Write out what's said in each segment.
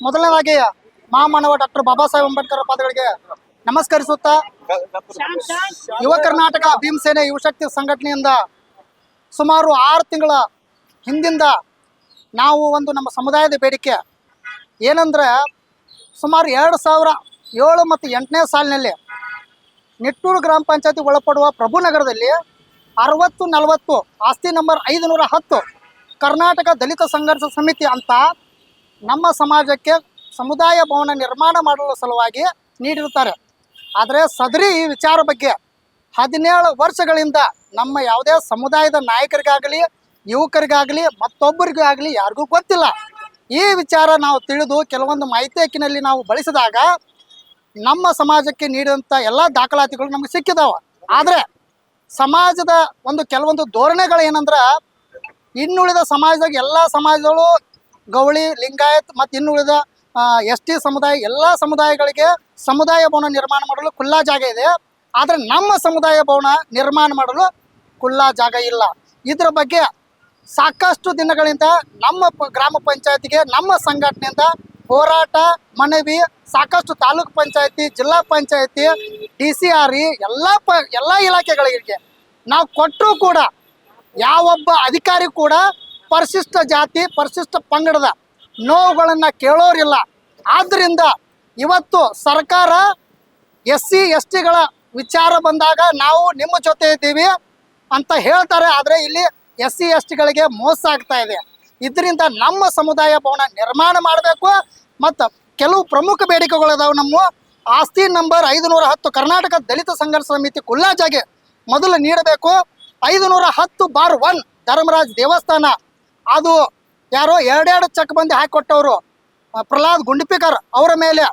ಮೊದಲನೇದಾಗಿ ಮಹಾಮಾನವ ಡಾಕ್ಟರ್ ಬಾಬಾ ಸಾಹೇಬ್ ಅಂಬೇಡ್ಕರ್ ಪಾದಗಳಿಗೆ ನಮಸ್ಕರಿಸುತ್ತಾ, ಯುವ ಕರ್ನಾಟಕ ಭೀಮಸೇನೆ ಯುವಶಕ್ತಿ ಸಂಘಟನೆಯಿಂದ ಸುಮಾರು ಆರು ತಿಂಗಳ ಹಿಂದಿಂದ ನಾವು ಒಂದು ನಮ್ಮ ಸಮುದಾಯದ ಬೇಡಿಕೆ ಏನಂದ್ರೆ ಸುಮಾರು ಎರಡು ಸಾವಿರ ಏಳು ಮತ್ತು ಎಂಟನೇ ಸಾಲಿನಲ್ಲಿ ನಿಟ್ಟೂರು ಗ್ರಾಮ ಪಂಚಾಯತಿ ಒಳಪಡುವ ಪ್ರಭುನಗರದಲ್ಲಿ ಅರವತ್ತು ನಲವತ್ತು, ಆಸ್ತಿ ನಂಬರ್ ಐದುನೂರ ಹತ್ತು ಕರ್ನಾಟಕ ದಲಿತ ಸಂಘರ್ಷ ಸಮಿತಿ ಅಂತ ನಮ್ಮ ಸಮಾಜಕ್ಕೆ ಸಮುದಾಯ ಭವನ ನಿರ್ಮಾಣ ಮಾಡಲು ಸಲುವಾಗಿ ನೀಡಿರ್ತಾರೆ ಆದರೆ ಸದರಿ ಈ ವಿಚಾರ ಬಗ್ಗೆ ಹದಿನೇಳು ವರ್ಷಗಳಿಂದ ನಮ್ಮ ಯಾವುದೇ ಸಮುದಾಯದ ನಾಯಕರಿಗಾಗಲಿ, ಯುವಕರಿಗಾಗಲಿ, ಮತ್ತೊಬ್ಬರಿಗಾಗಲಿ ಯಾರಿಗೂ ಗೊತ್ತಿಲ್ಲ. ಈ ವಿಚಾರ ನಾವು ತಿಳಿದು ಕೆಲವೊಂದು ಮಾಹಿತಿ ನಾವು ಬಳಸಿದಾಗ ನಮ್ಮ ಸಮಾಜಕ್ಕೆ ನೀಡಿದಂಥ ಎಲ್ಲ ದಾಖಲಾತಿಗಳು ನಮಗೆ ಸಿಕ್ಕಿದಾವೆ. ಆದರೆ ಸಮಾಜದ ಒಂದು ಕೆಲವೊಂದು ಧೋರಣೆಗಳು ಏನಂದ್ರೆ ಇನ್ನುಳಿದ ಸಮಾಜದಾಗ ಎಲ್ಲ ಸಮಾಜಗಳು ಗೌಳಿ, ಲಿಂಗಾಯತ್ ಮತ್ತು ಇನ್ನುಳಿದ ಎಸ್ ಟಿ ಸಮುದಾಯ, ಎಲ್ಲ ಸಮುದಾಯಗಳಿಗೆ ಸಮುದಾಯ ಭವನ ನಿರ್ಮಾಣ ಮಾಡಲು ಖುಲ್ಲಾ ಜಾಗ ಇದೆ. ಆದರೆ ನಮ್ಮ ಸಮುದಾಯ ಭವನ ನಿರ್ಮಾಣ ಮಾಡಲು ಖುಲ್ಲಾ ಜಾಗ ಇಲ್ಲ. ಇದ್ರ ಬಗ್ಗೆ ಸಾಕಷ್ಟು ದಿನಗಳಿಂದ ನಮ್ಮ ಗ್ರಾಮ ಪಂಚಾಯತಿಗೆ, ನಮ್ಮ ಸಂಘಟನೆಯಿಂದ ಹೋರಾಟ, ಮನವಿ, ಸಾಕಷ್ಟು ತಾಲೂಕು ಪಂಚಾಯತಿ, ಜಿಲ್ಲಾ ಪಂಚಾಯತಿ, ಡಿ ಸಿ ಆರ್ ಇ, ಎಲ್ಲ ಪ, ಎಲ್ಲ ಇಲಾಖೆಗಳಿಗೆ ನಾವು ಕೊಟ್ಟರೂ ಕೂಡ, ಯಾವೊಬ್ಬ ಅಧಿಕಾರಿ ಕೂಡ ಪರಿಶಿಷ್ಟ ಜಾತಿ, ಪರಿಶಿಷ್ಟ ಪಂಗಡದ ನೋವುಗಳನ್ನು ಕೇಳೋರಿಲ್ಲ. ಆದ್ದರಿಂದ ಇವತ್ತು ಸರ್ಕಾರ ಎಸ್ ಸಿ ಎಸ್ ಟಿಗಳ ವಿಚಾರ ಬಂದಾಗ ನಾವು ನಿಮ್ಮ ಜೊತೆ ಇದ್ದೀವಿ ಅಂತ ಹೇಳ್ತಾರೆ. ಆದರೆ ಇಲ್ಲಿ ಎಸ್ ಸಿ ಎಸ್ ಟಿಗಳಿಗೆ ಮೋಸ ಆಗ್ತಾ ಇದೆ. ಇದರಿಂದ ನಮ್ಮ ಸಮುದಾಯ ಭವನ ನಿರ್ಮಾಣ ಮಾಡಬೇಕು. ಮತ್ತು ಕೆಲವು ಪ್ರಮುಖ ಬೇಡಿಕೆಗಳಿದಾವೆ ನಮ್ಮ ಆಸ್ತಿ ನಂಬರ್ ಐದುನೂರ ಹತ್ತು ಕರ್ನಾಟಕ ದಲಿತ ಸಂಘರ್ಷ ಸಮಿತಿ ಕುಲ್ಲಾಜಾಗೆ ಮೊದಲು ನೀಡಬೇಕು. ಐದುನೂರ ಹತ್ತು ಬಾರ್ ಒನ್ ಧರ್ಮರಾಜ್ ದೇವಸ್ಥಾನ ಅದು ಯಾರೋ ಎರಡೆರಡು ಚೆಕ್ ಬಂದು ಹಾಕಿಕೊಟ್ಟವರು ಪ್ರಹ್ಲಾದ್ ಗುಂಡಿಪಿಕರ್ ಅವರ ಮೇಲೆ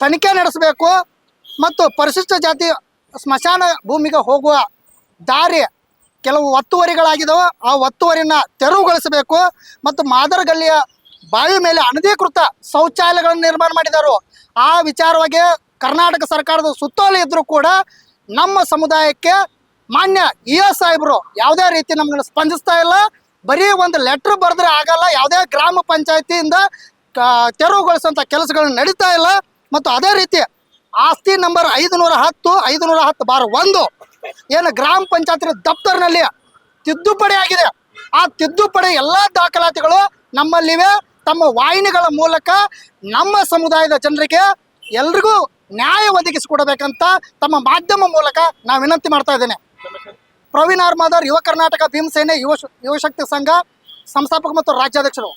ತನಿಖೆ ನಡೆಸಬೇಕು ಮತ್ತು ಪರಿಶಿಷ್ಟ ಜಾತಿ ಸ್ಮಶಾನ ಭೂಮಿಗೆ ಹೋಗುವ ದಾರಿ ಕೆಲವು ಒತ್ತುವರಿಗಳಾಗಿದ್ದಾವೆ ಆ ಒತ್ತುವರಿನ ತೆರವುಗೊಳಿಸಬೇಕು ಮತ್ತು ಮಾದರಗಲ್ಲಿಯ ಬಾವಿ ಮೇಲೆ ಅನಧಿಕೃತ ಶೌಚಾಲಯಗಳನ್ನು ನಿರ್ಮಾಣ ಮಾಡಿದರು. ಆ ವಿಚಾರವಾಗಿ ಕರ್ನಾಟಕ ಸರ್ಕಾರದ ಸುತ್ತೋಲೆ ಇದ್ದರೂ ಕೂಡ ನಮ್ಮ ಸಮುದಾಯಕ್ಕೆ ಮಾನ್ಯ ಇ ಎಸ್ ಸಾಹೇಬರು ಯಾವುದೇ ರೀತಿ ನಮ್ಮನ್ನು ಸ್ಪಂದಿಸ್ತಾ ಇಲ್ಲ. ಬರೀ ಒಂದು ಲೆಟ್ರ್ ಬರೆದ್ರೆ ಆಗಲ್ಲ, ಯಾವುದೇ ಗ್ರಾಮ ಪಂಚಾಯತಿಯಿಂದ ತೆರವುಗೊಳಿಸುವಂಥ ಕೆಲಸಗಳು ನಡೀತಾ ಇಲ್ಲ. ಮತ್ತು ಅದೇ ರೀತಿ ಆಸ್ತಿ ನಂಬರ್ ಐದುನೂರ ಹತ್ತು ಐದುನೂರ ಹತ್ತು ಬಾರ್ ಒಂದು ಏನು ಗ್ರಾಮ ಪಂಚಾಯತಿನ ದಪ್ತರ್ನಲ್ಲಿ ತಿದ್ದುಪಡಿ ಆಗಿದೆ. ಆ ತಿದ್ದುಪಡಿ ಎಲ್ಲ ದಾಖಲಾತಿಗಳು ನಮ್ಮಲ್ಲಿವೆ. ತಮ್ಮ ವಾಹಿನಿಗಳ ಮೂಲಕ ನಮ್ಮ ಸಮುದಾಯದ ಜನರಿಗೆ ಎಲ್ರಿಗೂ ನ್ಯಾಯ ಒದಗಿಸಿಕೊಡಬೇಕಂತ ತಮ್ಮ ಮಾಧ್ಯಮ ಮೂಲಕ ನಾವು ವಿನಂತಿ ಮಾಡ್ತಾ ಇದ್ದೇನೆ. ಪ್ರವೀಣ್ ಆರ್ ಯುವ ಕರ್ನಾಟಕ ಭೀಮಸೇನೆ ಯುವ ಯುವಶಕ್ತಿ ಸಂಘ ಸಂಸ್ಥಾಪಕ ಮತ್ತು ರಾಜ್ಯಾಧ್ಯಕ್ಷರು.